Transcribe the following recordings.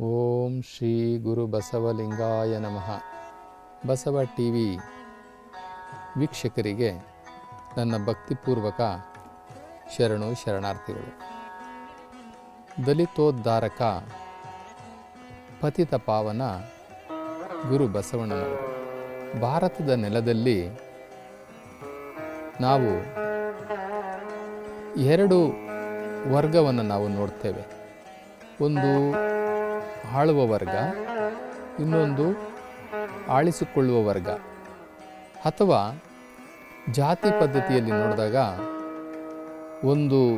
ಓಂ ಶ್ರೀ ಗುರು ಬಸವಲಿಂಗಾಯ ನಮಃ. Basava T V ವೀಕ್ಷಕರಿಗೆ ನನ್ನ ಭಕ್ತಿಪೂರ್ವಕ ಶರಣು ಶರಣಾರ್ಥಿಗಳು. ದಲಿತೋದ್ಧಾರಕ ಪತಿತ ಪಾವನ ಗುರು ಬಸವಣ್ಣನವರು ಭಾರತದ ನೆಲದಲ್ಲಿ ನಾವು ಎರಡು ವರ್ಗವನ್ನು ನಾವು ನೋಡ್ತೇವೆ. ಒಂದು ಆಳುವ ವರ್ಗ, ಇನ್ನೊಂದು ಆಳಿಸಿಕೊಳ್ಳುವ ವರ್ಗ. ಅಥವಾ ಜಾತಿ ಪದ್ಧತಿಯಲ್ಲಿ ನೋಡಿದಾಗ ಒಂದು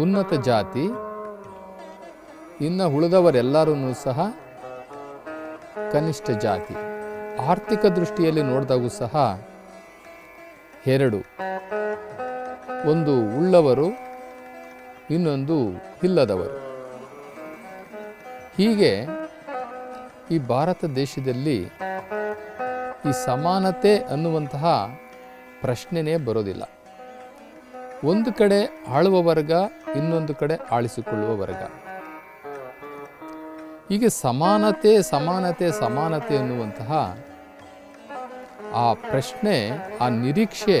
ಉನ್ನತ ಜಾತಿ, ಇನ್ನು ಉಳಿದವರೆಲ್ಲರೂ ಸಹ ಕನಿಷ್ಠ ಜಾತಿ. ಆರ್ಥಿಕ ದೃಷ್ಟಿಯಲ್ಲಿ ನೋಡಿದಾಗೂ ಸಹ ಎರಡು. ಒಂದು ಉಳ್ಳವರು, ಇನ್ನೊಂದು ಇಲ್ಲದವರು. ಹೀಗೆ ಈ ಭಾರತ ದೇಶದಲ್ಲಿ ಈ ಸಮಾನತೆ ಅನ್ನುವಂತಹ ಪ್ರಶ್ನೆನೇ ಬರೋದಿಲ್ಲ. ಒಂದು ಕಡೆ ಆಳುವ ವರ್ಗ, ಇನ್ನೊಂದು ಕಡೆ ಆಳಿಸಿಕೊಳ್ಳುವ ವರ್ಗ. ಹೀಗೆ ಸಮಾನತೆ ಸಮಾನತೆ ಸಮಾನತೆ ಅನ್ನುವಂತಹ ಆ ಪ್ರಶ್ನೆ, ಆ ನಿರೀಕ್ಷೆ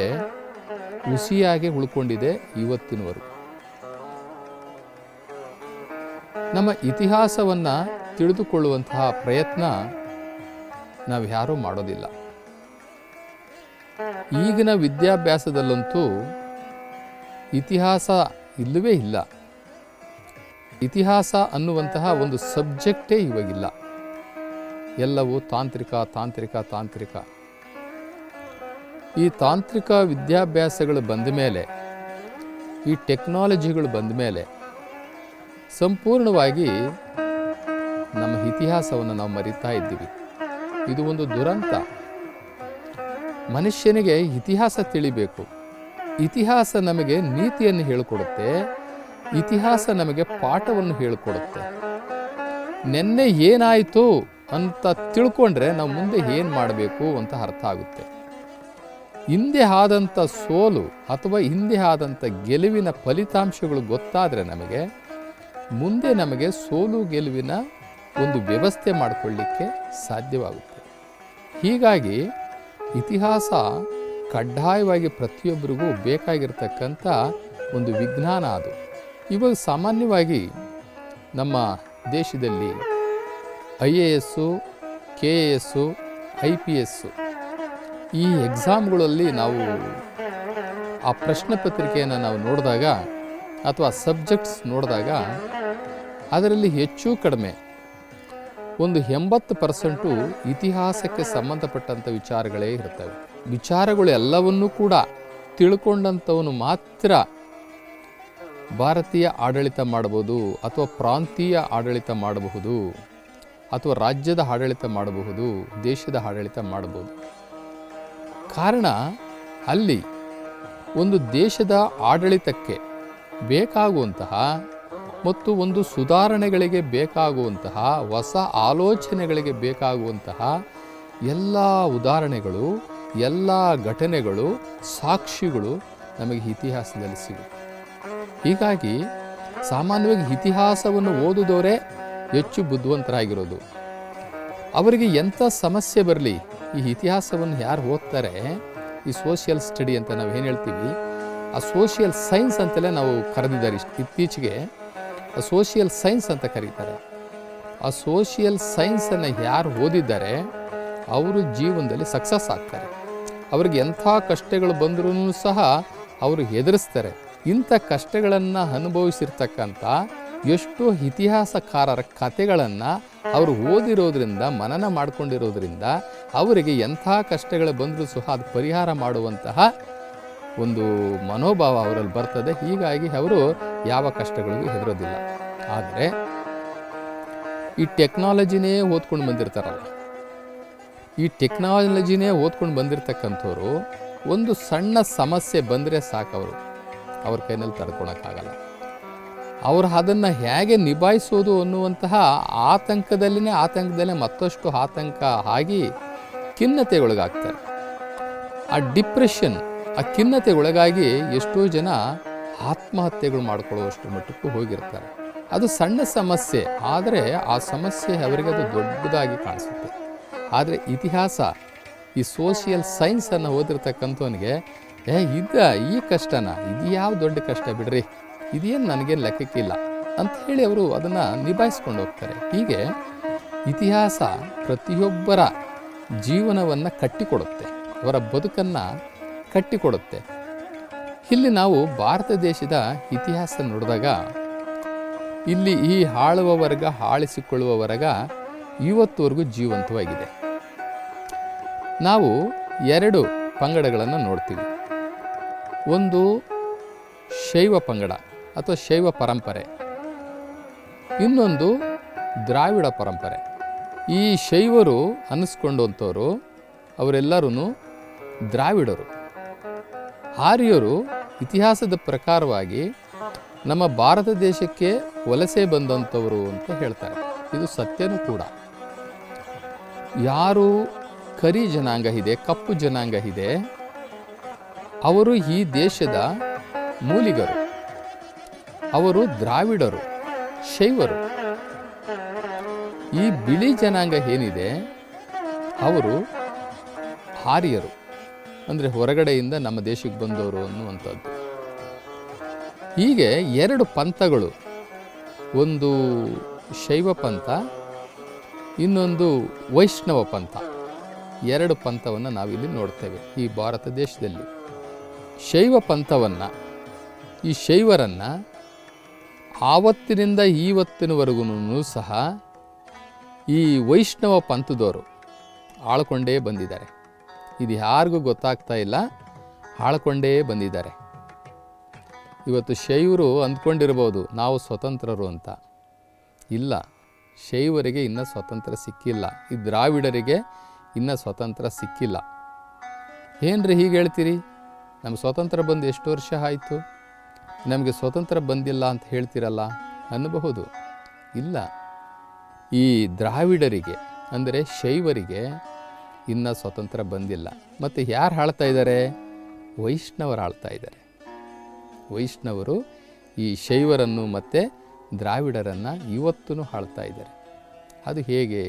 ಹುಸಿಯಾಗಿ ಉಳ್ಕೊಂಡಿದೆ ಇವತ್ತಿನವರೆಗೂ. ನಮ್ಮ ಇತಿಹಾಸವನ್ನು ತಿಳಿದುಕೊಳ್ಳುವಂತಹ ಪ್ರಯತ್ನ ನಾವು ಯಾರೂ ಮಾಡೋದಿಲ್ಲ. ಈಗಿನ ವಿದ್ಯಾಭ್ಯಾಸದಲ್ಲಂತೂ ಇತಿಹಾಸ ಇಲ್ಲವೇ ಇಲ್ಲ. ಇತಿಹಾಸ ಅನ್ನುವಂತಹ ಒಂದು ಸಬ್ಜೆಕ್ಟೇ ಇವಾಗಿಲ್ಲ. ಎಲ್ಲವೂ ತಾಂತ್ರಿಕ ತಾಂತ್ರಿಕ ತಾಂತ್ರಿಕ. ಈ ತಾಂತ್ರಿಕ ವಿದ್ಯಾಭ್ಯಾಸಗಳು ಬಂದ ಮೇಲೆ, ಈ ಟೆಕ್ನಾಲಜಿಗಳು ಬಂದ ಮೇಲೆ ಸಂಪೂರ್ಣವಾಗಿ ನಮ್ಮ ಇತಿಹಾಸವನ್ನು ನಾವು ಮರಿತಾ ಇದ್ದೀವಿ. ಇದು ಒಂದು ದುರಂತ. ಮನುಷ್ಯನಿಗೆ ಇತಿಹಾಸ ತಿಳಿಬೇಕು. ಇತಿಹಾಸ ನಮಗೆ ನೀತಿಯನ್ನು ಹೇಳಿಕೊಡುತ್ತೆ. ಇತಿಹಾಸ ನಮಗೆ ಪಾಠವನ್ನು ಹೇಳಿಕೊಡುತ್ತೆ. ನಿನ್ನೆ ಏನಾಯಿತು ಅಂತ ತಿಳ್ಕೊಂಡ್ರೆ ನಾವು ಮುಂದೆ ಏನು ಮಾಡಬೇಕು ಅಂತ ಅರ್ಥ ಆಗುತ್ತೆ. ಹಿಂದೆ ಆದಂಥ ಸೋಲು ಅಥವಾ ಹಿಂದೆ ಆದಂಥ ಗೆಲುವಿನ ಫಲಿತಾಂಶಗಳು ಗೊತ್ತಾದರೆ ನಮಗೆ ಮುಂದೆ ನಮಗೆ ಸೋಲು ಗೆಲುವಿನ ಒಂದು ವ್ಯವಸ್ಥೆ ಮಾಡಿಕೊಳ್ಳಿಕ್ಕೆ ಸಾಧ್ಯವಾಗುತ್ತೆ. ಹೀಗಾಗಿ ಇತಿಹಾಸ ಕಡ್ಡಾಯವಾಗಿ ಪ್ರತಿಯೊಬ್ಬರಿಗೂ ಬೇಕಾಗಿರ್ತಕ್ಕಂಥ ಒಂದು ವಿಜ್ಞಾನ ಅದು. ಇವಾಗ ಸಾಮಾನ್ಯವಾಗಿ ನಮ್ಮ ದೇಶದಲ್ಲಿ I A S, K A S, I P S ಈ ಎಕ್ಸಾಮ್ಗಳಲ್ಲಿ ನಾವು ಆ ಪ್ರಶ್ನೆ ಪತ್ರಿಕೆಯನ್ನು ನಾವು ನೋಡಿದಾಗ ಅಥವಾ ಸಬ್ಜೆಕ್ಟ್ಸ್ ನೋಡಿದಾಗ ಅದರಲ್ಲಿ ಹೆಚ್ಚು ಕಡಿಮೆ. ಒಂದು ಎಂಬತ್ತು ಪರ್ಸೆಂಟು ಇತಿಹಾಸಕ್ಕೆ ಸಂಬಂಧಪಟ್ಟಂಥ ವಿಚಾರಗಳೇ ಇರ್ತವೆ ವಿಚಾರಗಳು ಎಲ್ಲವನ್ನೂ ಕೂಡ ತಿಳ್ಕೊಂಡಂಥವನು ಮಾತ್ರ ಭಾರತೀಯ ಆಡಳಿತ ಮಾಡಬಹುದು ಅಥವಾ ಪ್ರಾಂತೀಯ ಆಡಳಿತ ಮಾಡಬಹುದು ಅಥವಾ ರಾಜ್ಯದ ಆಡಳಿತ ಮಾಡಬಹುದು, ದೇಶದ ಆಡಳಿತ ಮಾಡಬಹುದು. ಕಾರಣ ಅಲ್ಲಿ ಒಂದು ದೇಶದ ಆಡಳಿತಕ್ಕೆ ಬೇಕಾಗುವಂತಹ ಮತ್ತು ಒಂದು ಸುಧಾರಣೆಗಳಿಗೆ ಬೇಕಾಗುವಂತಹ, ಹೊಸ ಆಲೋಚನೆಗಳಿಗೆ ಬೇಕಾಗುವಂತಹ ಎಲ್ಲ ಉದಾಹರಣೆಗಳು, ಎಲ್ಲ ಘಟನೆಗಳು, ಸಾಕ್ಷಿಗಳು ನಮಗೆ ಇತಿಹಾಸದಲ್ಲಿ ಸಿಗುತ್ತೆ. ಹೀಗಾಗಿ ಸಾಮಾನ್ಯವಾಗಿ ಇತಿಹಾಸವನ್ನು ಓದಿದವರೇ ಹೆಚ್ಚು ಬುದ್ಧಿವಂತರಾಗಿರೋದು. ಅವರಿಗೆ ಎಂಥ ಸಮಸ್ಯೆ ಬರಲಿ, ಈ ಇತಿಹಾಸವನ್ನು ಯಾರು ಓದ್ತಾರೆ, ಈ ಸೋಷಿಯಲ್ ಸ್ಟಡಿ ಅಂತ ನಾವು ಏನು ಹೇಳ್ತೀವಿ, ಆ ಸೋಷಿಯಲ್ ಸೈನ್ಸ್ ಅಂತಲೇ ನಾವು ಕರೆದಿದ್ದಾರೆ ಇತ್ತೀಚೆಗೆ. ಸೋಷಿಯಲ್ ಸೈನ್ಸ್ ಅಂತ ಕರೀತಾರೆ. ಆ ಸೋಷಿಯಲ್ ಸೈನ್ಸನ್ನು ಯಾರು ಓದಿದ್ದಾರೆ ಅವರು ಜೀವನದಲ್ಲಿ ಸಕ್ಸಸ್ ಆಗ್ತಾರೆ. ಅವ್ರಿಗೆ ಎಂಥ ಕಷ್ಟಗಳು ಬಂದರೂ ಸಹ ಅವರು ಎದುರಿಸ್ತಾರೆ ಇಂಥ ಕಷ್ಟಗಳನ್ನು ಅನುಭವಿಸಿರ್ತಕ್ಕಂಥ ಎಷ್ಟೋ ಇತಿಹಾಸಕಾರರ ಕಥೆಗಳನ್ನು ಅವರು ಓದಿರೋದ್ರಿಂದ, ಮನನ ಮಾಡಿಕೊಂಡಿರೋದ್ರಿಂದ ಅವರಿಗೆ ಎಂಥ ಕಷ್ಟಗಳು ಬಂದರೂ ಸಹ ಅದು ಪರಿಹಾರ ಮಾಡುವಂತಹ ಒಂದು ಮನೋಭಾವ ಅವರಲ್ಲಿ ಬರ್ತದೆ. ಹೀಗಾಗಿ ಅವರು ಯಾವ ಕಷ್ಟಗಳಿಗೂ ಹೆದರೋದಿಲ್ಲ. ಆದರೆ ಈ ಟೆಕ್ನಾಲಜಿನೇ ಓದ್ಕೊಂಡು ಬಂದಿರ್ತಾರಲ್ಲ. ಈ ಟೆಕ್ನಾಲಜಿನೇ ಓದ್ಕೊಂಡು ಬಂದಿರತಕ್ಕಂಥವ್ರು ಒಂದು ಸಣ್ಣ ಸಮಸ್ಯೆ ಬಂದರೆ ಸಾಕವರು ಅವ್ರ ಕೈನಲ್ಲಿ ತಡ್ಕೊಳಕ್ಕಾಗಲ್ಲ. ಅವರು ಅದನ್ನು ಹೇಗೆ ನಿಭಾಯಿಸೋದು ಅನ್ನುವಂತಹ ಆತಂಕದಲ್ಲಿನೇ ಆತಂಕದಲ್ಲೇ ಮತ್ತಷ್ಟು ಆತಂಕ ಆಗಿ ಖಿನ್ನತೆಗೊಳಗಾಗ್ತಾರೆ. ಆ ಡಿಪ್ರೆಷನ್ ಆ ಖಿನ್ನತೆಗೊಳಗಾಗಿ ಎಷ್ಟೋ ಜನ ಆತ್ಮಹತ್ಯೆಗಳು ಮಾಡಿಕೊಳ್ಳುವಷ್ಟು ಮಟ್ಟಕ್ಕೂ ಹೋಗಿರ್ತಾರೆ. ಅದು ಸಣ್ಣ ಸಮಸ್ಯೆ, ಆದರೆ ಆ ಸಮಸ್ಯೆ ಅವರಿಗೆ ಅದು ದೊಡ್ಡದಾಗಿ ಕಾಣಿಸುತ್ತೆ. ಆದರೆ ಇತಿಹಾಸ, ಈ ಸೋಷಿಯಲ್ ಸೈನ್ಸನ್ನು ಓದಿರ್ತಕ್ಕಂಥವನಿಗೆ, ಏ ಇದ್ದ ಈ ಕಷ್ಟನ, ಇದು ಯಾವ ದೊಡ್ಡ ಕಷ್ಟ ಬಿಡ್ರಿ? ಇದೇನು ನನಗೇನು ಲೆಕ್ಕಕ್ಕಿಲ್ಲ ಅಂತ ಹೇಳಿ ಅವರು ಅದನ್ನು ನಿಭಾಯಿಸ್ಕೊಂಡು ಹೋಗ್ತಾರೆ. ಹೀಗೆ ಇತಿಹಾಸ ಪ್ರತಿಯೊಬ್ಬರ ಜೀವನವನ್ನು ಕಟ್ಟಿಕೊಡುತ್ತೆ. ಅವರ ಬದುಕನ್ನು ಕಟ್ಟಿಕೊಡುತ್ತೆ. ಇಲ್ಲಿ ನಾವು ಭಾರತ ದೇಶದ ಇತಿಹಾಸ ನೋಡಿದಾಗ, ಇಲ್ಲಿ ಈ ಹಾಳುವ ವರ್ಗ ಹಾಳಿಸಿಕೊಳ್ಳುವ ವರ್ಗ ಇವತ್ತುವರೆಗೂ ಜೀವಂತವಾಗಿದೆ. ನಾವು ಎರಡು ಪಂಗಡಗಳನ್ನು ನೋಡ್ತೀವಿ. ಒಂದು ಶೈವ ಪಂಗಡ ಅಥವಾ ಶೈವ ಪರಂಪರೆ. ಇನ್ನೊಂದು ದ್ರಾವಿಡ ಪರಂಪರೆ. ಈ ಶೈವರು ಅನ್ನಿಸ್ಕೊಂಡಂಥವರು ಅವರೆಲ್ಲರೂ ದ್ರಾವಿಡರು. ಆರ್ಯರು ಇತಿಹಾಸದ ಪ್ರಕಾರವಾಗಿ ನಮ್ಮ ಭಾರತ ದೇಶಕ್ಕೆ ವಲಸೆ ಬಂದಂಥವರು ಅಂತ ಹೇಳ್ತಾರೆ. ಇದು ಸತ್ಯನೂ ಕೂಡ. ಯಾರು ಕರಿ ಜನಾಂಗ ಇದೆ, ಕಪ್ಪು ಜನಾಂಗ ಇದೆ, ಅವರು ಈ ದೇಶದ ಮೂಲಿಗರು. ಅವರು ದ್ರಾವಿಡರು, ಶೈವರು. ಈ ಬಿಳಿ ಜನಾಂಗ ಏನಿದೆ, ಅವರು ಆರ್ಯರು. ಅಂದರೆ ಹೊರಗಡೆಯಿಂದ ನಮ್ಮ ದೇಶಕ್ಕೆ ಬಂದವರು ಅನ್ನುವಂಥದ್ದು. ಹೀಗೆ ಎರಡು ಪಂಥಗಳು, ಒಂದು ಶೈವ ಪಂಥ, ಇನ್ನೊಂದು ವೈಷ್ಣವ ಪಂಥ. ಎರಡು ಪಂಥವನ್ನು ನಾವಿಲ್ಲಿ ನೋಡ್ತೇವೆ ಈ ಭಾರತ ದೇಶದಲ್ಲಿ. ಶೈವ ಪಂಥವನ್ನು, ಈ ಶೈವರನ್ನು ಆವತ್ತಿನಿಂದ ಈವತ್ತಿನವರೆಗೂ ಸಹ ಈ ವೈಷ್ಣವ ಪಂಥದವರು ಆಳ್ಕೊಂಡೇ ಬಂದಿದ್ದಾರೆ. ಇದು ಯಾರಿಗೂ ಗೊತ್ತಾಗ್ತಾ ಇಲ್ಲ ಆಳ್ಕೊಂಡೇ ಬಂದಿದ್ದಾರೆ. ಇವತ್ತು ಶೈವರು ಅಂದ್ಕೊಂಡಿರ್ಬೋದು, ನಾವು ಸ್ವತಂತ್ರರು ಅಂತ. ಇಲ್ಲ, ಶೈವರಿಗೆ ಇನ್ನೂ ಸ್ವತಂತ್ರ ಸಿಕ್ಕಿಲ್ಲ. ಈ ದ್ರಾವಿಡರಿಗೆ ಇನ್ನೂ ಸ್ವತಂತ್ರ ಸಿಕ್ಕಿಲ್ಲ. ಏನ್ರಿ ಹೀಗೆ ಹೇಳ್ತೀರಿ? ನಮ್ಮ ಸ್ವತಂತ್ರ ಬಂದು ಎಷ್ಟು ವರ್ಷ ಆಯಿತು? ನಮಗೆ ಸ್ವತಂತ್ರ ಬಂದಿಲ್ಲ ಅಂತ ಹೇಳ್ತಿರಲ್ಲ? ಅನ್ನಬಹುದು. ಇಲ್ಲ. ಈ ದ್ರಾವಿಡರಿಗೆ, ಅಂದರೆ ಶೈವರಿಗೆ ಇನ್ನೂ ಸ್ವತಂತ್ರ ಬಂದಿಲ್ಲ. ಮತ್ತು ಯಾರು ಆಳ್ತಾ ಇದ್ದಾರೆ ವೈಷ್ಣವರು ಆಳ್ತಾ ಇದ್ದಾರೆ ವೈಷ್ಣವರು ಈ ಶೈವರನ್ನು ಮತ್ತು ದ್ರಾವಿಡರನ್ನು ಇವತ್ತೂ ಆಳ್ತಾ ಇದ್ದಾರೆ ಅದು ಹೇಗೆ?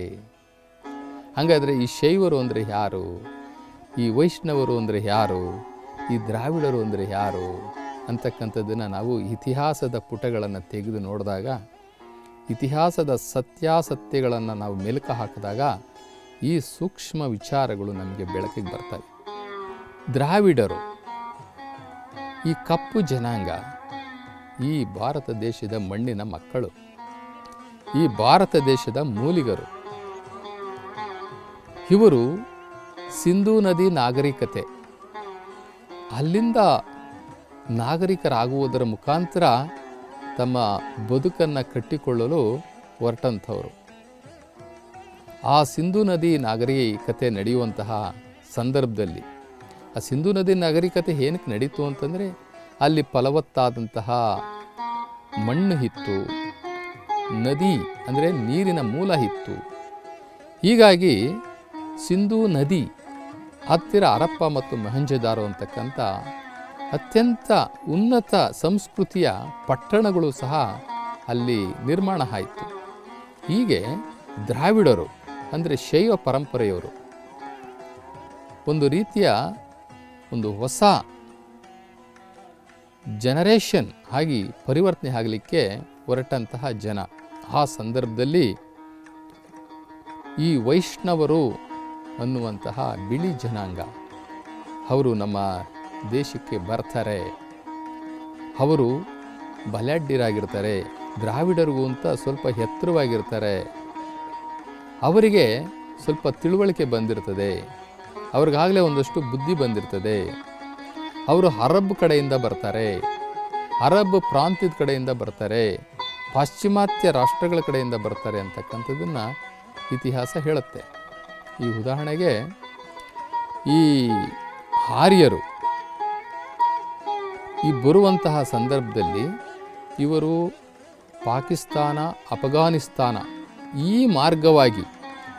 ಹಾಗಾದರೆ ಈ ಶೈವರು ಅಂದರೆ ಯಾರು? ಈ ವೈಷ್ಣವರು ಅಂದರೆ ಯಾರು? ಈ ದ್ರಾವಿಡರು ಅಂದರೆ ಯಾರು? ಅಂತಕ್ಕಂಥದ್ದನ್ನು ನಾವು ಇತಿಹಾಸದ ಪುಟಗಳನ್ನು ತೆಗೆದು ನೋಡಿದಾಗ, ಇತಿಹಾಸದ ಸತ್ಯಾಸತ್ಯಗಳನ್ನು ನಾವು ಮೆಲುಕು ಹಾಕಿದಾಗ ಈ ಸೂಕ್ಷ್ಮ ವಿಚಾರಗಳು ನಮಗೆ ಬೆಳಕಿಗೆ ಬರ್ತವೆ. ದ್ರಾವಿಡರು, ಈ ಕಪ್ಪು ಜನಾಂಗ, ಈ ಭಾರತ ದೇಶದ ಮಣ್ಣಿನ ಮಕ್ಕಳು, ಈ ಭಾರತ ದೇಶದ ಮೂಲಿಗರು, ಇವರು ಸಿಂಧೂ ನದಿ ನಾಗರಿಕತೆ. ಅಲ್ಲಿಂದ ನಾಗರಿಕರಾಗುವುದರ ಮುಖಾಂತರ ತಮ್ಮ ಬದುಕನ್ನು ಕಟ್ಟಿಕೊಳ್ಳಲು ಹೊರಟಂಥವರು. ಆ ಸಿಂಧೂ ನದಿ ನಾಗರಿಕತೆ ನಡೆಯುವಂತಹ ಸಂದರ್ಭದಲ್ಲಿ. ಆ ಸಿಂಧೂ ನದಿ ನಾಗರಿಕತೆ ಏನಕ್ಕೆ ನಡೀತು ಅಂತಂದರೆ, ಅಲ್ಲಿ ಫಲವತ್ತಾದಂತಹ ಮಣ್ಣು ಇತ್ತು ನದಿ ಅಂದರೆ ನೀರಿನ ಮೂಲ ಇತ್ತು ಹೀಗಾಗಿ ಸಿಂಧೂ ನದಿ ಹತ್ತಿರ ಹರಪ್ಪ ಮತ್ತು ಮಹಂಜದಾರು ಅಂತಕ್ಕಂಥ ಅತ್ಯಂತ ಉನ್ನತ ಸಂಸ್ಕೃತಿಯ ಪಟ್ಟಣಗಳು ಸಹ ಅಲ್ಲಿ ನಿರ್ಮಾಣ ಆಯಿತು. ಹೀಗೆ ದ್ರಾವಿಡರು ಅಂದರೆ ಶೈವ ಪರಂಪರೆಯವರು. ಒಂದು ರೀತಿಯ ಒಂದು ಹೊಸ ಜನರೇಷನ್ ಆಗಿ ಪರಿವರ್ತನೆ ಆಗಲಿಕ್ಕೆ ಹೊರಟಂತಹ ಜನ. ಆ ಸಂದರ್ಭದಲ್ಲಿ ಈ ವೈಷ್ಣವರು ಅನ್ನುವಂತಹ ಬಿಳಿ ಜನಾಂಗ. ಅವರು ನಮ್ಮ ದೇಶಕ್ಕೆ ಬರ್ತಾರೆ. ಅವರು ಬಲಾಢ್ಯರಾಗಿರ್ತಾರೆ ದ್ರಾವಿಡರಿಗೂ ಅಂತ ಸ್ವಲ್ಪ ಎತ್ತರವಾಗಿರ್ತಾರೆ. ಅವರಿಗೆ ಸ್ವಲ್ಪ ತಿಳುವಳಿಕೆ ಬಂದಿರ್ತದೆ. ಅವ್ರಿಗಾಗಲೇ ಒಂದಷ್ಟು ಬುದ್ಧಿ ಬಂದಿರ್ತದೆ. ಅವರು ಅರಬ್ ಕಡೆಯಿಂದ ಬರ್ತಾರೆ. ಅರಬ್ ಪ್ರಾಂತ್ಯದ ಕಡೆಯಿಂದ ಬರ್ತಾರೆ. ಪಾಶ್ಚಿಮಾತ್ಯ ರಾಷ್ಟ್ರಗಳ ಕಡೆಯಿಂದ ಬರ್ತಾರೆ ಅಂತಕ್ಕಂಥದ್ದನ್ನು ಇತಿಹಾಸ ಹೇಳುತ್ತೆ. ಈ ಉದಾಹರಣೆಗೆ ಈ ಆರ್ಯರು ಈ ಬರುವಂತಹ ಸಂದರ್ಭದಲ್ಲಿ ಇವರು ಪಾಕಿಸ್ತಾನ, ಅಫಘಾನಿಸ್ತಾನ ಈ ಮಾರ್ಗವಾಗಿ.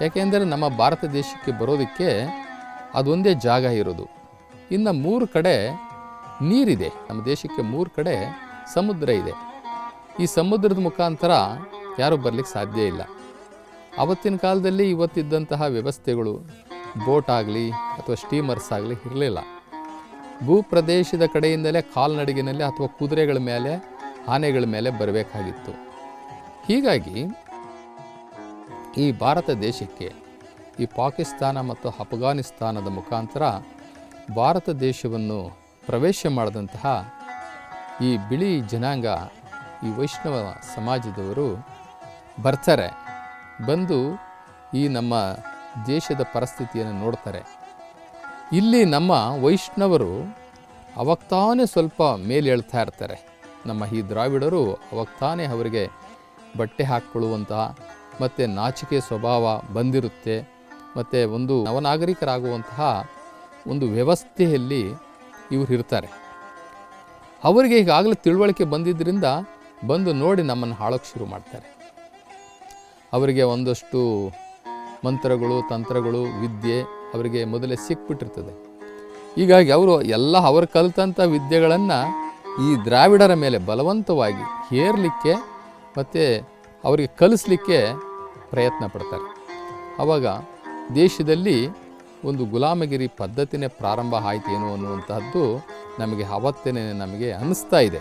ಯಾಕೆಂದರೆ ನಮ್ಮ ಭಾರತ ದೇಶಕ್ಕೆ ಬರೋದಕ್ಕೆ ಅದೊಂದೇ ಜಾಗ ಇರೋದು. ಇನ್ನು ಮೂರು ಕಡೆ ನೀರಿದೆ. ನಮ್ಮ ದೇಶಕ್ಕೆ ಮೂರು ಕಡೆ ಸಮುದ್ರ ಇದೆ. ಈ ಸಮುದ್ರದ ಮುಖಾಂತರ ಯಾರೂ ಬರಲಿಕ್ಕೆ ಸಾಧ್ಯ ಇಲ್ಲ. ಅವತ್ತಿನ ಕಾಲದಲ್ಲಿ ಇವತ್ತಿದ್ದಂತಹ ವ್ಯವಸ್ಥೆಗಳು ಬೋಟ್ ಆಗಲಿ ಅಥವಾ ಸ್ಟೀಮರ್ಸ್ ಆಗಲಿ ಇರಲಿಲ್ಲ. ಭೂಪ್ರದೇಶದ ಕಡೆಯಿಂದಲೇ ಕಾಲ್ನಡಿಗಿನಲ್ಲಿ ಅಥವಾ ಕುದುರೆಗಳ ಮೇಲೆ, ಆನೆಗಳ ಮೇಲೆ ಬರಬೇಕಾಗಿತ್ತು. ಹೀಗಾಗಿ ಈ ಭಾರತ ದೇಶಕ್ಕೆ, ಈ ಪಾಕಿಸ್ತಾನ ಮತ್ತು ಅಫ್ಘಾನಿಸ್ತಾನದ ಮುಖಾಂತರ ಭಾರತ ದೇಶವನ್ನು ಪ್ರವೇಶ ಮಾಡಿದಂತಹ ಈ ಬಿಳಿ ಜನಾಂಗ, ಈ ವೈಷ್ಣವ ಸಮಾಜದವರು ಬರ್ತಾರೆ, ಬಂದು ಈ ನಮ್ಮ ದೇಶದ ಪರಿಸ್ಥಿತಿಯನ್ನು ನೋಡ್ತಾರೆ. ಇಲ್ಲಿ ನಮ್ಮ ವೈಷ್ಣವರು ಅವಕ್ತಾನೇ ಸ್ವಲ್ಪ ಮೇಲೇಳ್ತಾ ಇರ್ತಾರೆ. ನಮ್ಮ ಈ ದ್ರಾವಿಡರು ಅವಾಗ್ತಾನೇ ಅವರಿಗೆ ಬಟ್ಟೆ ಹಾಕ್ಕೊಳ್ಳುವಂತಹ ಮತ್ತು ನಾಚಿಕೆ ಸ್ವಭಾವ ಬಂದಿರುತ್ತೆ. ಮತ್ತು ಒಂದು ನವನಾಗರಿಕರಾಗುವಂತಹ ಒಂದು ವ್ಯವಸ್ಥೆಯಲ್ಲಿ ಇವರು ಇರ್ತಾರೆ. ಅವರಿಗೆ ಈಗಾಗಲೇ ತಿಳುವಳಿಕೆ ಬಂದಿದ್ದರಿಂದ ಬಂದು ನೋಡಿ ನಮ್ಮನ್ನು ಹಾಳೋಕ್ಕೆ ಶುರು ಮಾಡ್ತಾರೆ. ಅವರಿಗೆ ಒಂದಷ್ಟು ಮಂತ್ರಗಳು, ತಂತ್ರಗಳು, ವಿದ್ಯೆ ಅವರಿಗೆ ಮೊದಲೇ ಸಿಕ್ಬಿಟ್ಟಿರ್ತದೆ. ಹೀಗಾಗಿ ಅವರು ಎಲ್ಲ ಅವರು ಕಲಿತಂಥ ವಿದ್ಯೆಗಳನ್ನು ಈ ದ್ರಾವಿಡರ ಮೇಲೆ ಬಲವಂತವಾಗಿ ಹೇರಲಿಕ್ಕೆ ಮತ್ತು ಅವರಿಗೆ ಕಲಿಸ್ಲಿಕ್ಕೆ ಪ್ರಯತ್ನ ಪಡ್ತಾರೆ. ಆವಾಗ ದೇಶದಲ್ಲಿ ಒಂದು ಗುಲಾಮಗಿರಿ ಪದ್ಧತಿನೇ ಪ್ರಾರಂಭ ಆಯ್ತೇನೋ ಅನ್ನುವಂತಹದ್ದು ನಮಗೆ ಅವತ್ತೇನೆ ನಮಗೆ ಅನ್ನಿಸ್ತಾ ಇದೆ.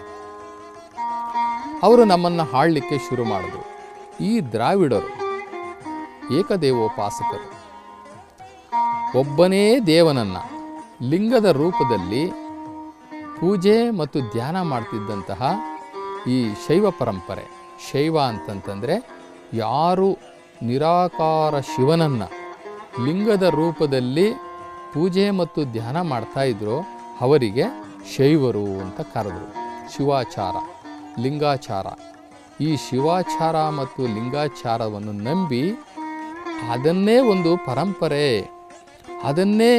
ಅವರು ನಮ್ಮನ್ನು ಹಾಡಲಿಕ್ಕೆ ಶುರು ಮಾಡಿದ್ರು. ಈ ದ್ರಾವಿಡರು, ಏಕದೇವೋಪಾಸಕರು. ಒಬ್ಬನೇ ದೇವನನ್ನು ಲಿಂಗದ ರೂಪದಲ್ಲಿ ಪೂಜೆ ಮತ್ತು ಧ್ಯಾನ ಮಾಡ್ತಿದ್ದಂತಹ ಈ ಶೈವ ಪರಂಪರೆ. ಶೈವ ಅಂತಂತಂದರೆ ಯಾರು ನಿರಾಕಾರ ಶಿವನನ್ನು ಲಿಂಗದ ರೂಪದಲ್ಲಿ ಪೂಜೆ ಮತ್ತು ಧ್ಯಾನ ಮಾಡ್ತಾ ಇದ್ರೋ ಅವರಿಗೆ ಶೈವರು ಅಂತ ಕರೆದರು. ಶಿವಾಚಾರ, ಲಿಂಗಾಚಾರ. ಈ ಶಿವಾಚಾರ ಮತ್ತು ಲಿಂಗಾಚಾರವನ್ನು ನಂಬಿ ಅದನ್ನೇ ಒಂದು ಪರಂಪರೆ, ಅದನ್ನೇ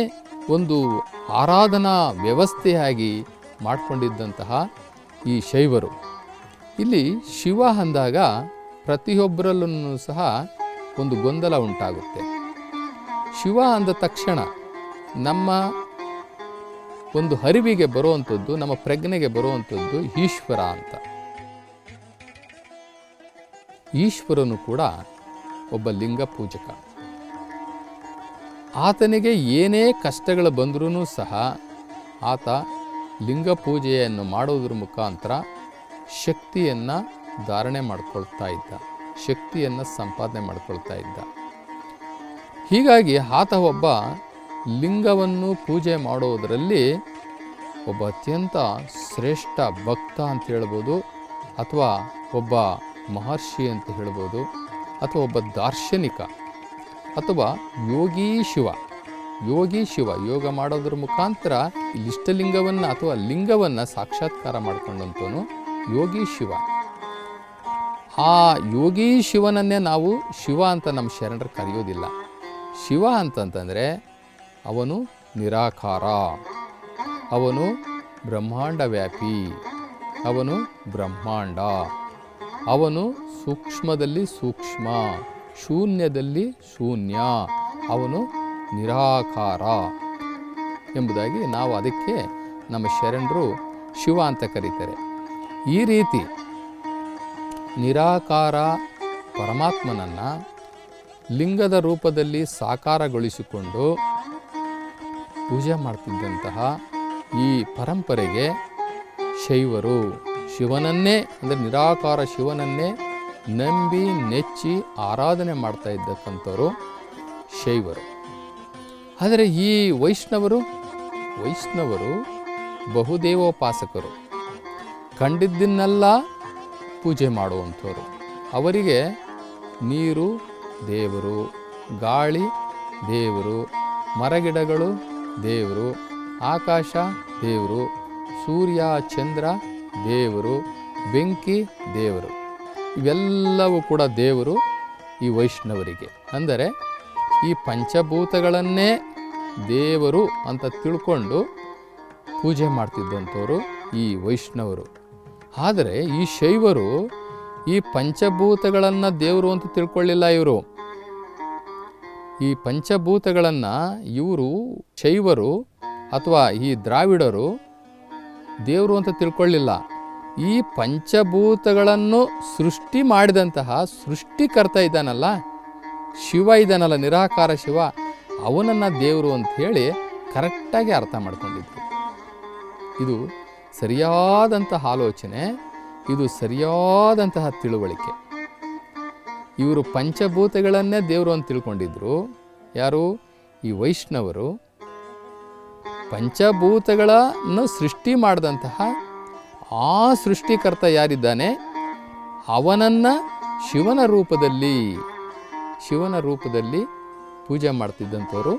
ಒಂದು ಆರಾಧನಾ ವ್ಯವಸ್ಥೆಯಾಗಿ ಮಾಡಿಕೊಂಡಿದ್ದಂತಹ ಈ ಶೈವರು. ಇಲ್ಲಿ ಶಿವ ಅಂದಾಗ ಪ್ರತಿಯೊಬ್ಬರಲ್ಲೂ ಸಹ ಒಂದು ಗೊಂದಲ ಉಂಟಾಗುತ್ತೆ. ಶಿವ ಅಂದ ತಕ್ಷಣ ನಮ್ಮ ಒಂದು ಹರಿವಿಗೆ ಬರುವಂಥದ್ದು, ನಮ್ಮ ಪ್ರಜ್ಞೆಗೆ ಬರುವಂಥದ್ದು ಈಶ್ವರ ಅಂತ. ಈಶ್ವರನು ಕೂಡ ಒಬ್ಬ ಲಿಂಗ ಪೂಜಕ. ಆತನಿಗೆ ಏನೇ ಕಷ್ಟಗಳು ಬಂದರೂ ಸಹ ಆತ ಲಿಂಗ ಪೂಜೆಯನ್ನು ಮಾಡೋದ್ರ ಮುಖಾಂತರ ಶಕ್ತಿಯನ್ನು ಧಾರಣೆ ಮಾಡ್ಕೊಳ್ತಾ ಇದ್ದ, ಶಕ್ತಿಯನ್ನು ಸಂಪಾದನೆ ಮಾಡ್ಕೊಳ್ತಾ ಇದ್ದ. ಹೀಗಾಗಿ ಆತ ಒಬ್ಬ ಲಿಂಗವನ್ನು ಪೂಜೆ ಮಾಡೋದರಲ್ಲಿ ಒಬ್ಬ ಅತ್ಯಂತ ಶ್ರೇಷ್ಠ ಭಕ್ತ ಅಂತ ಹೇಳ್ಬೋದು, ಅಥವಾ ಒಬ್ಬ ಮಹರ್ಷಿ ಅಂತ ಹೇಳ್ಬೋದು, ಅಥವಾ ಒಬ್ಬ ದಾರ್ಶನಿಕ, ಅಥವಾ ಯೋಗಿ ಶಿವ. ಯೋಗಿ ಶಿವ ಯೋಗ ಮಾಡೋದ್ರ ಮುಖಾಂತರ ಇಷ್ಟಲಿಂಗವನ್ನು ಅಥವಾ ಲಿಂಗವನ್ನು ಸಾಕ್ಷಾತ್ಕಾರ ಮಾಡ್ಕೊಂಡಂತವನು ಯೋಗಿ ಶಿವ ಆ ಯೋಗಿ ಶಿವನನ್ನೇ ನಾವು ಶಿವ ಅಂತ ನಮ್ಮ ಶರಣರು ಕರೆಯೋದಿಲ್ಲ. ಶಿವ ಅಂತಂತಂದರೆ ಅವನು ನಿರಾಕಾರ. ಅವನು ಬ್ರಹ್ಮಾಂಡ ವ್ಯಾಪಿ ಅವನು ಬ್ರಹ್ಮಾಂಡ. ಅವನು ಸೂಕ್ಷ್ಮದಲ್ಲಿ ಸೂಕ್ಷ್ಮ, ಶೂನ್ಯದಲ್ಲಿ ಶೂನ್ಯ. ಅವನು ನಿರಾಕಾರ ಎಂಬುದಾಗಿ ನಾವು ಅದಕ್ಕೆ ನಮ್ಮ ಶರಣರು ಶಿವ ಅಂತ ಕರೀತಾರೆ. ಈ ರೀತಿ ನಿರಾಕಾರ ಪರಮಾತ್ಮನನ್ನು ಲಿಂಗದ ರೂಪದಲ್ಲಿ ಸಾಕಾರಗೊಳಿಸಿಕೊಂಡು ಪೂಜೆ ಮಾಡ್ತಿದ್ದಂತಹ ಈ ಪರಂಪರೆಗೆ ಶೈವರು. ಶಿವನನ್ನೇ, ಅಂದರೆ ನಿರಾಕಾರ ಶಿವನನ್ನೇ ನಂಬಿ, ನೆಚ್ಚಿ ಆರಾಧನೆ ಮಾಡ್ತಾ ಇದ್ದಕ್ಕಂಥವರು ಶೈವರು. ಆದರೆ ಈ ವೈಷ್ಣವರು ವೈಷ್ಣವರು ಬಹುದೇವೋಪಾಸಕರು. ಕಂಡಿದ್ದನ್ನೆಲ್ಲ ಪೂಜೆ ಮಾಡುವಂಥವ್ರು. ಅವರಿಗೆ ನೀರು, ದೇವರು, ಗಾಳಿ, ದೇವರು, ಮರಗಿಡಗಳು, ದೇವರು, ಆಕಾಶ, ದೇವರು, ಸೂರ್ಯ, ಚಂದ್ರ, ದೇವರು, ಬೆಂಕಿ, ದೇವರು. ಇವೆಲ್ಲವೂ ಕೂಡ ದೇವರು ಈ ವೈಷ್ಣವರಿಗೆ. ಅಂದರೆ ಈ ಪಂಚಭೂತಗಳನ್ನೇ ದೇವರು ಅಂತ ತಿಳ್ಕೊಂಡು ಪೂಜೆ ಮಾಡ್ತಿದ್ದಂಥವರು ಈ ವೈಷ್ಣವರು. ಆದರೆ ಈ ಶೈವರು ಈ ಪಂಚಭೂತಗಳನ್ನು ದೇವರು ಅಂತ ತಿಳ್ಕೊಳ್ಳಿಲ್ಲ ಇವರು. ಈ ಪಂಚಭೂತಗಳನ್ನು ಇವರು ಶೈವರು ಅಥವಾ ಈ ದ್ರಾವಿಡರು ದೇವರು ಅಂತ ತಿಳ್ಕೊಳ್ಳಿಲ್ಲ. ಈ ಪಂಚಭೂತಗಳನ್ನು ಸೃಷ್ಟಿ ಮಾಡಿದಂತಹ ಸೃಷ್ಟಿಕರ್ತ ಇದ್ದಾನಲ್ಲ, ಶಿವ ಇದ್ದಾನಲ್ಲ, ನಿರಾಕಾರ ಶಿವ, ಅವನನ್ನು ದೇವರು ಅಂತ ಹೇಳಿ ಕರೆಕ್ಟಾಗಿ ಅರ್ಥ ಮಾಡ್ಕೊಂಡಿದ್ರು. ಇದು ಸರಿಯಾದಂತಹ ಆಲೋಚನೆ, ಇದು ಸರಿಯಾದಂತಹ ತಿಳುವಳಿಕೆ. ಇವರು ಪಂಚಭೂತಗಳನ್ನೇ ದೇವರು ಅಂತ ತಿಳ್ಕೊಂಡಿದ್ರು. ಯಾರು? ಈ ವೈಷ್ಣವರು. ಪಂಚಭೂತಗಳನ್ನು ಸೃಷ್ಟಿ ಮಾಡಿದಂತಹ ಆ ಸೃಷ್ಟಿಕರ್ತ ಯಾರಿದ್ದಾನೆ? ಅವನನ್ನು ಶಿವನ ರೂಪದಲ್ಲಿ ಶಿವನ ರೂಪದಲ್ಲಿ ಪೂಜೆ ಮಾಡ್ತಿದ್ದಂಥವರು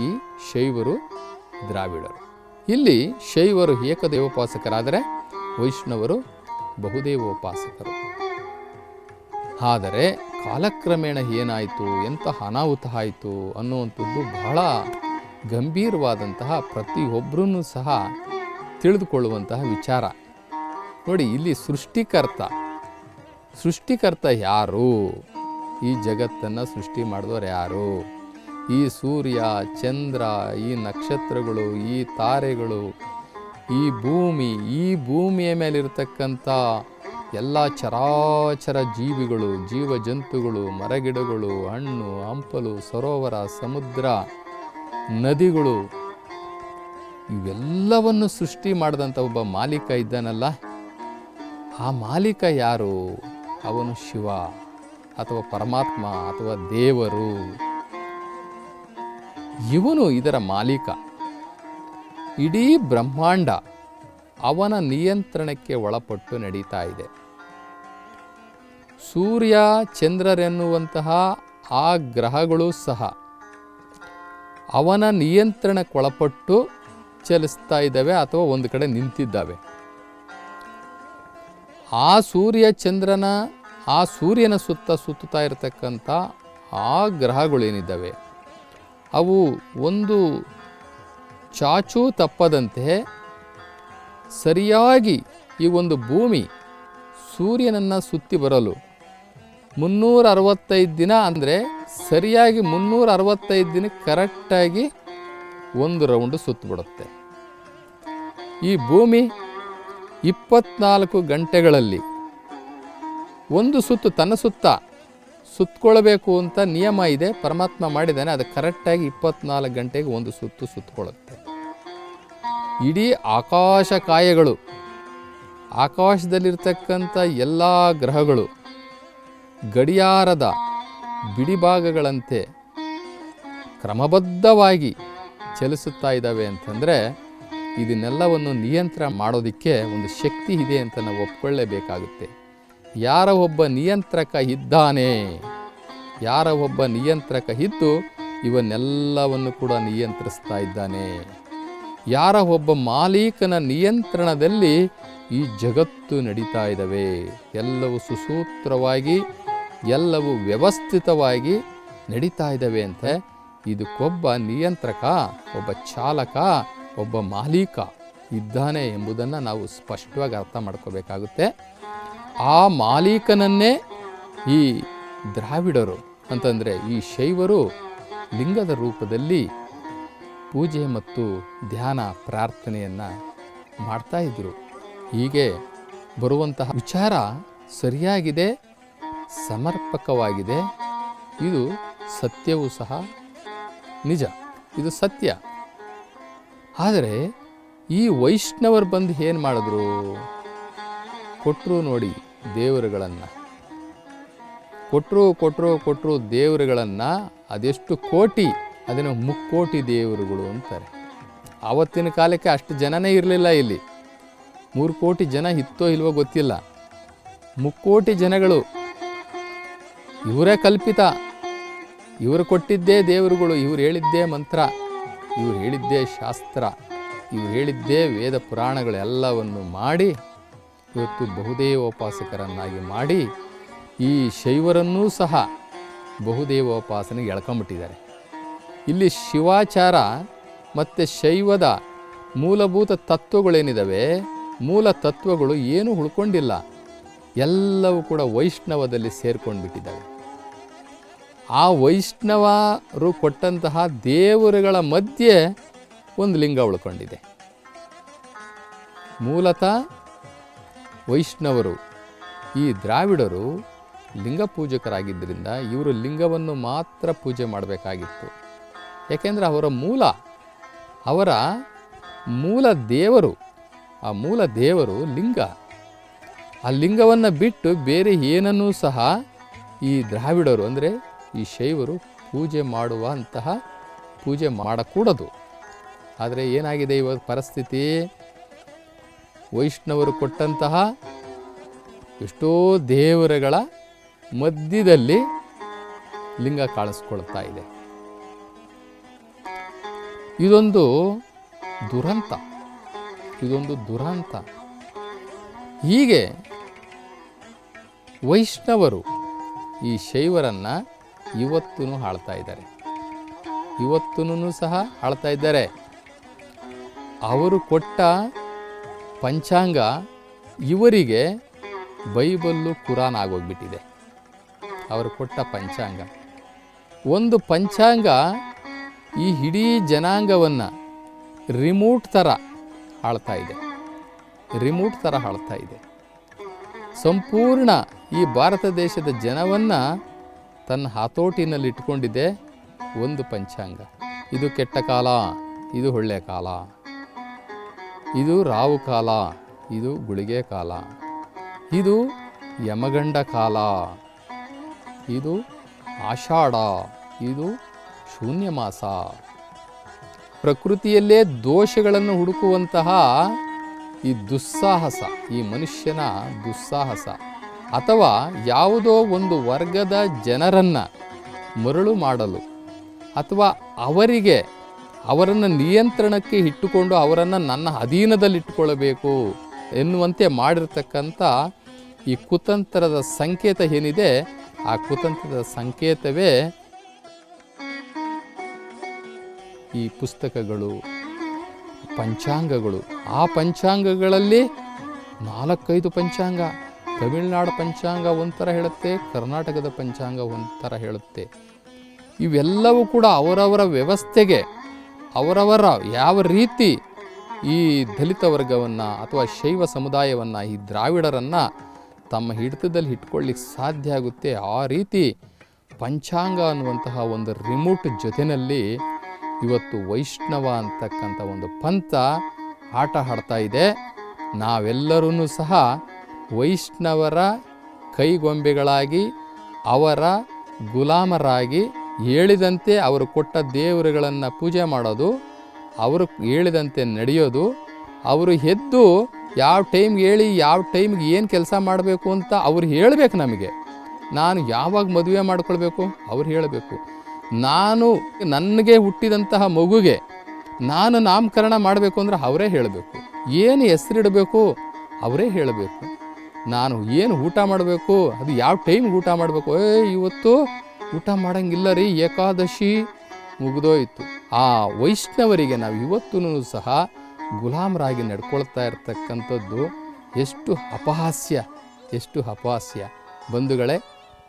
ಈ ಶೈವರು, ದ್ರಾವಿಡರು. ಇಲ್ಲಿ ಶೈವರು ಏಕದೇವೋಪಾಸಕರಾದರೆ ವೈಷ್ಣವರು ಬಹುದೇವೋಪಾಸಕರು. ಆದರೆ ಕಾಲಕ್ರಮೇಣ ಏನಾಯಿತು ಎಂತಹ ಅನಾಹುತ ಆಯಿತು ಅನ್ನುವಂಥದ್ದು ಬಹಳ ಗಂಭೀರವಾದಂತಹ ಪ್ರತಿಯೊಬ್ಬರೂ ಸಹ ತಿಳಿದುಕೊಳ್ಳುವಂತಹ ವಿಚಾರ. ನೋಡಿ, ಇಲ್ಲಿ ಸೃಷ್ಟಿಕರ್ತ. ಸೃಷ್ಟಿಕರ್ತ ಯಾರು? ಈ ಜಗತ್ತನ್ನು ಸೃಷ್ಟಿ ಮಾಡಿದವರು ಯಾರು? ಈ ಸೂರ್ಯ, ಚಂದ್ರ, ಈ ನಕ್ಷತ್ರಗಳು, ಈ ತಾರೆಗಳು, ಈ ಭೂಮಿ, ಈ ಭೂಮಿಯ ಮೇಲಿರ್ತಕ್ಕಂಥ ಎಲ್ಲ ಚರಾಚರ ಜೀವಿಗಳು ಜೀವ ಜಂತುಗಳು ಮರಗಿಡಗಳು, ಹಣ್ಣು, ಹಂಪಲು, ಸರೋವರ, ಸಮುದ್ರ, ನದಿಗಳು, ಇವೆಲ್ಲವನ್ನು ಸೃಷ್ಟಿ ಮಾಡಿದಂಥ ಒಬ್ಬ ಮಾಲೀಕ ಇದ್ದಾನಲ್ಲ. ಆ ಮಾಲೀಕ ಯಾರು? ಅವನು ಶಿವ ಅಥವಾ ಪರಮಾತ್ಮ ಅಥವಾ ದೇವರು. ಇವನು ಇದರ ಮಾಲೀಕ. ಇಡೀ ಬ್ರಹ್ಮಾಂಡ ಅವನ ನಿಯಂತ್ರಣಕ್ಕೆ ಒಳಪಟ್ಟು ನಡೀತಾ ಇದೆ. ಸೂರ್ಯ, ಚಂದ್ರರೆನ್ನುವಂತಹ ಆ ಗ್ರಹಗಳು ಸಹ ಅವನ ನಿಯಂತ್ರಣಕ್ಕೊಳಪಟ್ಟು ಚಲಿಸ್ತಾ ಇದ್ದಾವೆ ಅಥವಾ ಒಂದು ಕಡೆ ನಿಂತಿದ್ದಾವೆ. ಆ ಸೂರ್ಯ, ಚಂದ್ರನ, ಆ ಸೂರ್ಯನ ಸುತ್ತ ಸುತ್ತುತ್ತಾ ಇರತಕ್ಕಂಥ ಆ ಗ್ರಹಗಳೇನಿದ್ದಾವೆ ಅವು ಒಂದು ಚಾಚೂ ತಪ್ಪದಂತೆ ಸರಿಯಾಗಿ ಈ ಒಂದು ಭೂಮಿ ಸೂರ್ಯನನ್ನು ಸುತ್ತಿ ಬರಲು. ಮುನ್ನೂರ ಅರವತ್ತೈದು ದಿನ ಅಂದರೆ ಸರಿಯಾಗಿ ಮುನ್ನೂರ ಅರವತ್ತೈದು ದಿನ ಕರೆಕ್ಟಾಗಿ ಒಂದು ರೌಂಡು ಸುತ್ತಬಿಡುತ್ತೆ ಈ ಭೂಮಿ ಇಪ್ಪತ್ನಾಲ್ಕು ಗಂಟೆಗಳಲ್ಲಿ ಒಂದು ಸುತ್ತು ತನ್ನ ಸುತ್ತ ಸುತ್ತಕೊಳ್ಬೇಕು ಅಂತ ನಿಯಮ ಇದೆ. ಪರಮಾತ್ಮ ಮಾಡಿದ್ದಾನೆ. ಅದು ಕರೆಕ್ಟಾಗಿ ಇಪ್ಪತ್ನಾಲ್ಕು ಗಂಟೆಗೆ ಒಂದು ಸುತ್ತು ಸುತ್ತಕೊಳ್ಳುತ್ತೆ. ಇಡೀ ಆಕಾಶ ಕಾಯಗಳು, ಆಕಾಶದಲ್ಲಿರ್ತಕ್ಕಂಥ ಎಲ್ಲ ಗ್ರಹಗಳು, ಗಡಿಯಾರದ ಬಿಡಿಭಾಗಗಳಂತೆ ಕ್ರಮಬದ್ಧವಾಗಿ ಚಲಿಸುತ್ತಾ ಇದ್ದಾವೆ ಅಂತಂದರೆ ಇದನ್ನೆಲ್ಲವನ್ನು ನಿಯಂತ್ರಣ ಮಾಡೋದಕ್ಕೆ ಒಂದು ಶಕ್ತಿ ಇದೆ ಅಂತ ನಾವು ಒಪ್ಕೊಳ್ಳೇಬೇಕಾಗುತ್ತೆ. ಯಾರ ಒಬ್ಬ ನಿಯಂತ್ರಕ ಇದ್ದಾನೆ? ಯಾರ ಒಬ್ಬ ನಿಯಂತ್ರಕ ಇದ್ದು ಇವನ್ನೆಲ್ಲವನ್ನು ಕೂಡ ನಿಯಂತ್ರಿಸ್ತಾ ಇದ್ದಾನೆ? ಯಾರ ಒಬ್ಬ ಮಾಲೀಕನ ನಿಯಂತ್ರಣದಲ್ಲಿ ಈ ಜಗತ್ತು ನಡೀತಾ ಇದ್ದಾವೆ? ಎಲ್ಲವೂ ಸುಸೂತ್ರವಾಗಿ, ಎಲ್ಲವೂ ವ್ಯವಸ್ಥಿತವಾಗಿ ನಡೀತಾ ಇದ್ದಾವೆ ಅಂತ ಇದಕ್ಕೊಬ್ಬ ನಿಯಂತ್ರಕ, ಒಬ್ಬ ಚಾಲಕ, ಒಬ್ಬ ಮಾಲೀಕ ಇದ್ದಾನೆ ಎಂಬುದನ್ನು ನಾವು ಸ್ಪಷ್ಟವಾಗಿ ಅರ್ಥ ಮಾಡ್ಕೋಬೇಕಾಗುತ್ತೆ. ಆ ಮಾಲೀಕನನ್ನೇ ಈ ದ್ರಾವಿಡರು ಅಂತಂದರೆ ಈ ಶೈವರು ಲಿಂಗದ ರೂಪದಲ್ಲಿ ಪೂಜೆ ಮತ್ತು ಧ್ಯಾನ ಪ್ರಾರ್ಥನೆಯನ್ನು ಮಾಡ್ತಾ ಇದ್ದರು ಹೀಗೆ ಬರುವಂತಹ ವಿಚಾರ ಸರಿಯಾಗಿದೆ, ಸಮರ್ಪಕವಾಗಿದೆ. ಇದು ಸತ್ಯವೂ ಸಹ ನಿಜ, ಇದು ಸತ್ಯ. ಆದರೆ ಈ ವೈಷ್ಣವರು ಬಂದು ಏನು ಮಾಡಿದ್ರು? ಕೊಟ್ಟರು ನೋಡಿ ದೇವರುಗಳನ್ನು. ಕೊಟ್ಟರು ಕೊಟ್ಟರು ಕೊಟ್ಟರು ದೇವರುಗಳನ್ನು ಅದೆಷ್ಟು ಕೋಟಿ, ಅದನ್ನು ಮುಕ್ಕೋಟಿ ದೇವರುಗಳು ಅಂತಾರೆ. ಆವತ್ತಿನ ಕಾಲಕ್ಕೆ ಅಷ್ಟು ಜನನೇ ಇರಲಿಲ್ಲ ಇಲ್ಲಿ. ಮೂರು ಕೋಟಿ ಜನ ಇತ್ತೋ ಇಲ್ವೋ ಗೊತ್ತಿಲ್ಲ. ಮುಕ್ಕೋಟಿ ಜನಗಳು. ಇವರೇ ಕಲ್ಪಿತ. ಇವರು ಕೊಟ್ಟಿದ್ದೇ ದೇವರುಗಳು, ಇವ್ರು ಹೇಳಿದ್ದೇ ಮಂತ್ರ, ಇವ್ರು ಹೇಳಿದ್ದೇ ಶಾಸ್ತ್ರ, ಇವ್ರು ಹೇಳಿದ್ದೇ ವೇದ ಪುರಾಣಗಳೆಲ್ಲವನ್ನು ಮಾಡಿ ಇವತ್ತು ಬಹುದೇವೋಪಾಸಕರನ್ನಾಗಿ ಮಾಡಿ ಈ ಶೈವರನ್ನೂ ಸಹ ಬಹುದೇವೋಪಾಸನೆಗೆ ಎಳ್ಕೊಂಬಿಟ್ಟಿದ್ದಾರೆ. ಇಲ್ಲಿ ಶಿವಾಚಾರ ಮತ್ತು ಶೈವದ ಮೂಲಭೂತ ತತ್ವಗಳೇನಿದ್ದಾವೆ ಮೂಲ ತತ್ವಗಳು ಏನೂ ಉಳ್ಕೊಂಡಿಲ್ಲ. ಎಲ್ಲವೂ ಕೂಡ ವೈಷ್ಣವದಲ್ಲಿ ಸೇರ್ಕೊಂಡ್ಬಿಟ್ಟಿದ್ದಾವೆ. ಆ ವೈಷ್ಣವರು ಕೊಟ್ಟಂತಹ ದೇವರುಗಳ ಮಧ್ಯೆ ಒಂದು ಲಿಂಗ ಉಳ್ಕೊಂಡಿದೆ. ಮೂಲತಃ ವೈಷ್ಣವರು. ಈ ದ್ರಾವಿಡರು ಲಿಂಗ ಪೂಜಕರಾಗಿದ್ದರಿಂದ ಇವರು ಲಿಂಗವನ್ನು ಮಾತ್ರ ಪೂಜೆ ಮಾಡಬೇಕಾಗಿತ್ತು. ಯಾಕೆಂದರೆ ಅವರ ಮೂಲ ಅವರ ಮೂಲ ದೇವರು, ಆ ಮೂಲ ದೇವರು ಲಿಂಗ. ಆ ಲಿಂಗವನ್ನು ಬಿಟ್ಟು ಬೇರೆ ಏನನ್ನೂ ಸಹ ಈ ದ್ರಾವಿಡರು, ಅಂದರೆ ಈ ಶೈವರು ಪೂಜೆ ಮಾಡುವಂತಹ ಪೂಜೆ ಮಾಡಕೂಡದು. ಆದರೆ ಏನಾಗಿದೆ ಇವತ್ತು ಪರಿಸ್ಥಿತಿ? ವೈಷ್ಣವರು ಕೊಟ್ಟಂತಹ ಎಷ್ಟೋ ದೇವರುಗಳ ಮಧ್ಯದಲ್ಲಿ ಲಿಂಗ ಕಾಣಿಸ್ಕೊಳ್ತಾ ಇದೆ. ಇದೊಂದು ದುರಂತ. ಇದೊಂದು ದುರಂತ. ಹೀಗೆ ವೈಷ್ಣವರು ಈ ಶೈವರನ್ನು ಇವತ್ತೂ ಆಳ್ತಾ ಇದ್ದಾರೆ. ಇವತ್ತೂ ಸಹ ಆಳ್ತಾ ಇದ್ದಾರೆ. ಅವರು ಕೊಟ್ಟ ಪಂಚಾಂಗ ಇವರಿಗೆ ಬೈಬಲ್ಲು ಕುರಾನ್ ಆಗೋಗ್ಬಿಟ್ಟಿದೆ. ಅವರು ಕೊಟ್ಟ ಪಂಚಾಂಗ. ಒಂದು ಪಂಚಾಂಗ ಈ ಇಡೀ ಜನಾಂಗವನ್ನು ರಿಮೋಟ್ ಥರ ಆಳ್ತಾ ಇದೆ. ರಿಮೋಟ್ ಥರ ಆಳ್ತಾ ಇದೆ. ಸಂಪೂರ್ಣ ಈ ಭಾರತ ದೇಶದ ಜನವನ್ನು ತನ್ನ ಹತೋಟಿನಲ್ಲಿ ಇಟ್ಕೊಂಡಿದೆ ಒಂದು ಪಂಚಾಂಗ. ಇದು ಕೆಟ್ಟ ಕಾಲ, ಇದು ಒಳ್ಳೆಯ ಕಾಲ. ಇದು ರಾವು ಕಾಲ, ಇದು ಗುಳಿಗೆ ಕಾಲ. ಇದು ಯಮಗಂಡ ಕಾಲ. ಇದು ಆಷಾಢ, ಇದು ಶೂನ್ಯ ಮಾಸ ಪ್ರಕೃತಿಯಲ್ಲೇ ದೋಷಗಳನ್ನು ಹುಡುಕುವಂತಹ ಈ ದುಸ್ಸಾಹಸ, ಈ ಮನುಷ್ಯನ ದುಸ್ಸಾಹಸ. ಅಥವಾ ಯಾವುದೋ ಒಂದು ವರ್ಗದ ಜನರನ್ನು ಮರಳು ಮಾಡಲು ಅಥವಾ ಅವರಿಗೆ ಅವರನ್ನು ನಿಯಂತ್ರಣಕ್ಕೆ ಇಟ್ಟುಕೊಂಡು ಅವರನ್ನು ನನ್ನ ಅಧೀನದಲ್ಲಿಟ್ಟುಕೊಳ್ಳಬೇಕು ಎನ್ನುವಂತೆ ಮಾಡಿರ್ತಕ್ಕಂಥ ಈ ಕುತಂತ್ರದ ಸಂಕೇತ ಏನಿದೆ, ಆ ಕುತಂತ್ರದ ಸಂಕೇತವೇ ಈ ಪುಸ್ತಕಗಳು, ಪಂಚಾಂಗಗಳು. ಆ ಪಂಚಾಂಗಗಳಲ್ಲಿ ನಾಲ್ಕೈದು ಪಂಚಾಂಗ, ತಮಿಳುನಾಡು ಪಂಚಾಂಗ ಒಂಥರ ಹೇಳುತ್ತೆ, ಕರ್ನಾಟಕದ ಪಂಚಾಂಗ ಒಂಥರ ಹೇಳುತ್ತೆ. ಇವೆಲ್ಲವೂ ಕೂಡ ಅವರವರ ವ್ಯವಸ್ಥೆಗೆ ಅವರವರ ಯಾವ ರೀತಿ ಈ ದಲಿತ ವರ್ಗವನ್ನು ಅಥವಾ ಶೈವ ಸಮುದಾಯವನ್ನು, ಈ ದ್ರಾವಿಡರನ್ನು ತಮ್ಮ ಹಿಡಿತದಲ್ಲಿ ಇಟ್ಕೊಳ್ಳಿಕ್ಕೆ ಸಾಧ್ಯ ಆಗುತ್ತೆ, ಆ ರೀತಿ ಪಂಚಾಂಗ ಅನ್ನುವಂತಹ ಒಂದು ರಿಮೋಟ್ ಜೊತೆಯಲ್ಲಿ ಇವತ್ತು ವೈಷ್ಣವ ಅಂತಕ್ಕಂಥ ಒಂದು ಪಂಥ ಆಟ ಆಡ್ತಾ ಇದೆ. ನಾವೆಲ್ಲರೂ ಸಹ ವೈಷ್ಣವರ ಕೈಗೊಂಬೆಗಳಾಗಿ ಅವರ ಗುಲಾಮರಾಗಿ ಹೇಳಿದಂತೆ ಅವರು ಕೊಟ್ಟ ದೇವರುಗಳನ್ನು ಪೂಜೆ ಮಾಡೋದು, ಅವರು ಹೇಳಿದಂತೆ ನಡೆಯೋದು, ಅವರು ಎದ್ದು ಯಾವ ಟೈಮ್ಗೆ ಹೇಳಿ, ಯಾವ ಟೈಮ್ಗೆ ಏನು ಕೆಲಸ ಮಾಡಬೇಕು ಅಂತ ಅವ್ರು ಹೇಳಬೇಕು ನಮಗೆ. ನಾನು ಯಾವಾಗ ಮದುವೆ ಮಾಡ್ಕೊಳ್ಬೇಕು? ಅವ್ರು ಹೇಳಬೇಕು. ನಾನು ನನಗೆ ಹುಟ್ಟಿದಂತಹ ಮಗುಗೆ ನಾನು ನಾಮಕರಣ ಮಾಡಬೇಕು ಅಂದ್ರೆ ಅವರೇ ಹೇಳಬೇಕು. ಏನು ಹೆಸರಿಡಬೇಕು? ಅವರೇ ಹೇಳಬೇಕು. ನಾನು ಏನು ಊಟ ಮಾಡಬೇಕು? ಅದು ಯಾವ ಟೈಮ್ಗೆ ಊಟ ಮಾಡಬೇಕು? ಏ ಇವತ್ತು ಊಟ ಮಾಡೋಂಗಿಲ್ಲ ರೀ, ಏಕಾದಶಿ ಮುಗಿದೋಯ್ತು. ಆ ವೈಷ್ಣವರಿಗೆ ನಾವು ಇವತ್ತೂ ಸಹ ಗುಲಾಮರಾಗಿ ನಡ್ಕೊಳ್ತಾ ಇರ್ತಕ್ಕಂಥದ್ದು ಎಷ್ಟು ಅಪಹಾಸ್ಯ ಎಷ್ಟು ಅಪಹಾಸ್ಯ. ಬಂಧುಗಳೇ,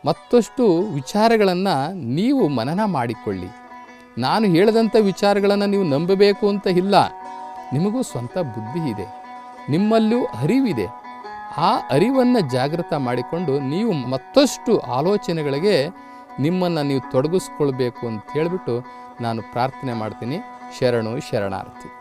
ಮತ್ತಷ್ಟು ವಿಚಾರಗಳನ್ನು ನೀವು ಮನನ ಮಾಡಿಕೊಳ್ಳಿ. ನಾನು ಹೇಳಿದಂಥ ವಿಚಾರಗಳನ್ನು ನೀವು ನಂಬಬೇಕು ಅಂತ ಇಲ್ಲ. ನಿಮಗೂ ಸ್ವಂತ ಬುದ್ಧಿ ಇದೆ. ನಿಮ್ಮಲ್ಲೂ ಅರಿವಿದೆ. ಆ ಅರಿವನ್ನು ಜಾಗೃತ ಮಾಡಿಕೊಂಡು ನೀವು ಮತ್ತಷ್ಟು ಆಲೋಚನೆಗಳಿಗೆ ನಿಮ್ಮನ್ನು ನೀವು ತೊಡಗಿಸ್ಕೊಳ್ಬೇಕು ಅಂತ ಹೇಳಿಬಿಟ್ಟು ನಾನು ಪ್ರಾರ್ಥನೆ ಮಾಡ್ತೀನಿ. ಶರಣು ಶರಣಾರ್ಥಿ.